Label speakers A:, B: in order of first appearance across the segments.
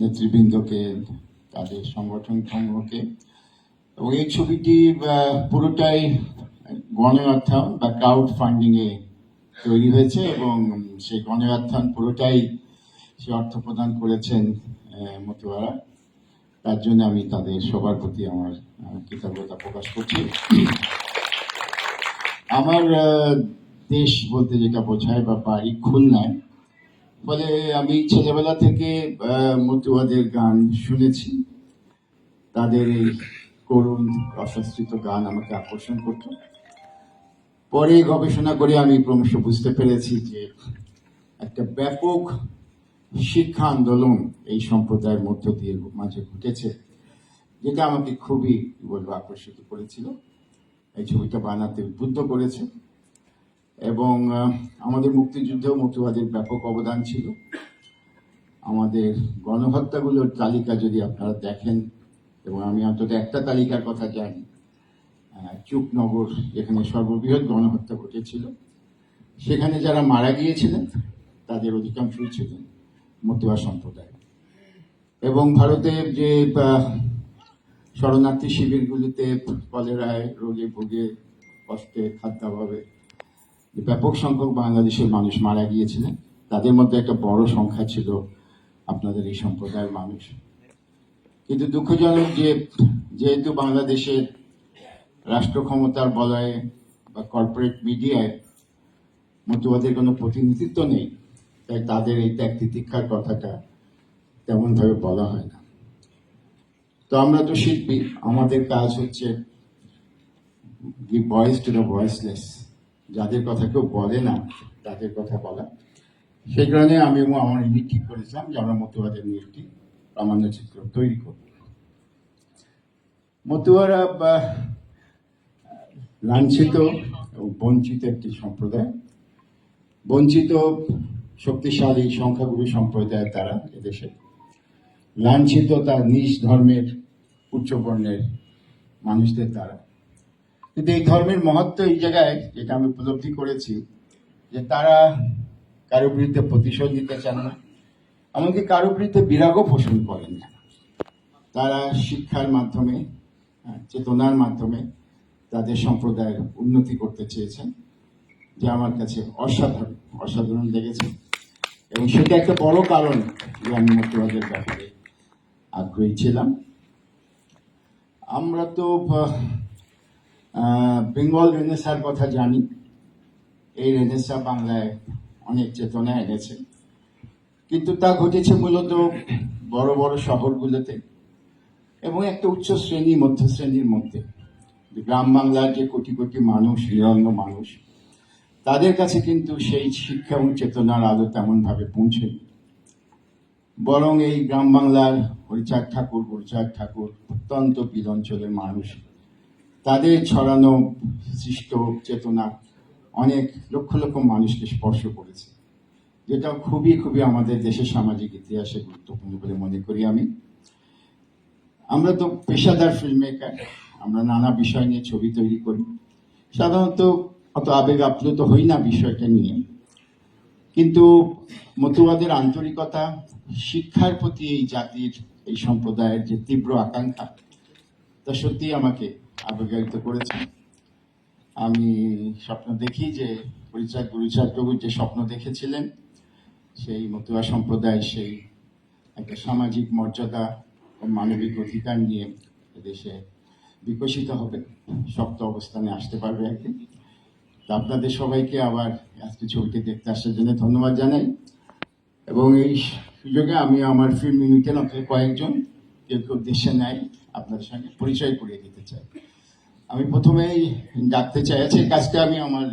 A: নেতৃবৃন্দকে, তাদের সংগঠন সমূহকে। এবং এই ছবিটি পুরোটাই গণঅর্থায়ন বা ক্রাউড ফান্ডিং এ তৈরি হয়েছে এবং সেই গণঅর্থায়ন পুরোটাই সে অর্থ প্রদান করেছেন মতুয়ারা। তার জন্য আমি তাদের সবার প্রতি আমার কৃতজ্ঞতা প্রকাশ করছি। আমার দেশ বলতে যেটা বোঝায় বা বাড়ি খুলনায় ফলে আমি ছেলেবেলা থেকে মতুয়াদের গান শুনেছি। তাদের এই করুণ রসাশ্রিত গান আমাকে আকর্ষণ করত। পরে গবেষণা করে আমি ক্রমশ বুঝতে পেরেছি যে একটা ব্যাপক শিক্ষা আন্দোলন এই সম্প্রদায়ের মধ্য দিয়ে মাঝে ঘটেছে, যেটা আমাকে খুবই বলব আকর্ষিত করেছিল। এই ছবিটা বানাতে উদ্বুদ্ধ করেছে। এবং আমাদের মুক্তিযুদ্ধেও মতুয়াদের ব্যাপক অবদান ছিল। আমাদের গণহত্যাগুলোর তালিকা যদি আপনারা দেখেন এবং আমি অন্তত একটা তালিকার কথা জানি আহ, চুকনগর যেখানে সর্ববৃহৎ গণহত্যা ঘটেছিল সেখানে যারা মারা গিয়েছিলেন তাদের অধিকাংশই ছিলেন মতুয়া সম্প্রদায়। এবং ভারতের যে শরণার্থী শিবিরগুলিতে কলেরায় রোগে ভোগে কষ্টে খাদ্যাভাবে ব্যাপক সংখ্যক বাংলাদেশের মানুষ মারা গিয়েছিলেন। তাদের মধ্যে একটা বড় সংখ্যা ছিল আপনাদের এই সম্প্রদায়ের মানুষ। কিন্তু দুঃখজনক যে যেহেতু বাংলাদেশের রাষ্ট্র ক্ষমতার বলয়ে বা কর্পোরেট মিডিয়ায় মতুয়াদের কোনো প্রতিনিধিত্ব নেই, তাই তাদের এই ত্যাগ তিতিক্ষার কথাটা তেমনভাবে বলা হয় না। তো আমরা তো শিল্পী, আমাদের কাজ হচ্ছে give voice to the voiceless যাদের কথা কেউ বলে না, তাদের কথা বলা। সেই কারণে আমি এবং আমার ইউনিট ঠিক করেছিলাম যে আমরা মতুয়াদের নিয়ে একটি প্রামাণ্য চিত্র তৈরি করব। মতুয়ারা লাঞ্ছিত এবং বঞ্চিত একটি সম্প্রদায়। বঞ্চিত, শক্তিশালী সংখ্যাগুরু সম্প্রদায় তারা এদেশে। লাঞ্ছিত তার নিজ ধর্মের উচ্চবর্ণের মানুষদের দ্বারা কিন্তু এই ধর্মের মহত্ব এই জায়গায় যেটা আমি উপলব্ধি করেছি, যে তারা কারও বিরুদ্ধে প্রতিশোধ নিতে চান না, এমনকি কারও বিরুদ্ধে বিরাগও পোষণ করেন না। তারা শিক্ষার মাধ্যমে চেতনার মাধ্যমে তাদের সম্প্রদায়ের উন্নতি করতে চেয়েছেন, যে আমার কাছে অসাধারণ অসাধারণ লেগেছে। এবং সেটা একটা বড় কারণ যে আমি মতুয়াদের ব্যাপারে আগ্রহী ছিলাম। আমরা তো বেঙ্গল রেনেসার কথা জানি। এই রেনেসা বাংলায় অনেক চেতনা এনেছে। কিন্তু তা ঘটেছে মূলত বড় বড় শহরগুলোতে এবং একটা উচ্চ শ্রেণি, মধ্য শ্রেণির মধ্যে। গ্রাম বাংলার যে কোটি কোটি মানুষ নিরন্ন মানুষ, তাদের কাছে কিন্তু সেই শিক্ষা এবং চেতনার আলো তেমনভাবে পৌঁছেনি। বরং এই গ্রাম বাংলার হরিচাঁদ ঠাকুর হরিচাঁদ ঠাকুর, অত্যন্ত বিল অঞ্চলের মানুষ। তাদের ছড়ানো সৃষ্ট চেতনা অনেক লক্ষ লক্ষ মানুষকে স্পর্শ করেছে, যেটা খুবই খুবই আমাদের দেশের সামাজিক ইতিহাসে গুরুত্বপূর্ণ বলে মনে করি আমি। আমরা তো পেশাদার ফিল্ম মেকার আমরা নানা বিষয় নিয়ে ছবি তৈরি করি। সাধারণত অত আবেগ আপ্লুত হই না বিষয়টা নিয়ে। কিন্তু মতুয়াদের আন্তরিকতা, শিক্ষার প্রতি এই জাতির, এই সম্প্রদায়ের যে তীব্র আকাঙ্ক্ষা, তা সত্যি আমাকে আবেগায়িত করেছে আমি স্বপ্ন দেখি যে পরিচয় গুরুচাঁদ প্রভু যে স্বপ্ন দেখেছিলেন, সেই মতুয়া সম্প্রদায় সেই একটা সামাজিক মর্যাদা ও মানবিক অধিকার নিয়ে দেশে বিকশিত হবে। শক্ত অবস্থানে আসতে পারবে একদিন। তো আপনাদের সবাইকে আবার আজকে ছবিটি দেখতে আসার জন্য ধন্যবাদ জানাই। এবং এই সুযোগে আমি আমার ফিল্ম ইউনিটের কয়েকজন, কেউ কেউ দেশে নেয় আপনাদের সঙ্গে পরিচয় করিয়ে দিতে চাই। আমি প্রথমেই ডাকতে চাই আছে কাজটা আমি আমার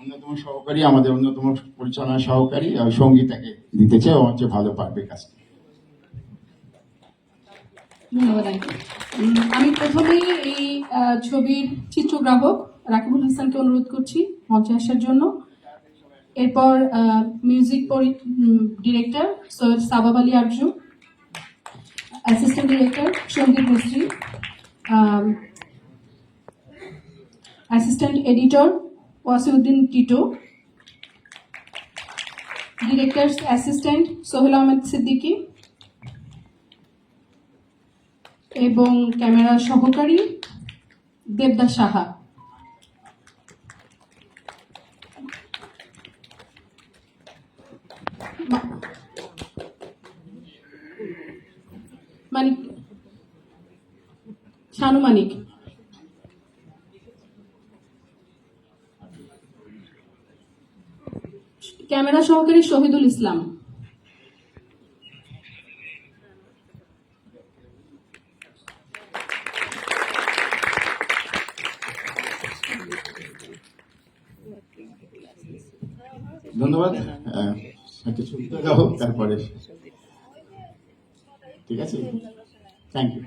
A: অন্যতম সহকারী, আমাদের অন্যতম পরিচালনা সহকারী সঙ্গীতাকে দিতে চাই, ও হচ্ছে ভালো পারবে কাজটা
B: ধন্যবাদ। আমি প্রথমেই এই ছবির চিত্রগ্রাহক রাকিবুল হাসানকে অনুরোধ করছি মঞ্চে আসার জন্য এরপর music director Syed Sabab Ali Arju assistant director Sandip Mistri assistant editor Wasiuddin Tito director assistant Sohel Ahmed Siddiqui এবং ক্যামেরা সহকারী দেবদাস সাহা মানিক শানু মানিক ক্যামেরা সহকারী শহীদুল ইসলাম।
A: ধন্যবাদ। একটা ছবি তো দাও তারপরে। ঠিক আছে? Thank you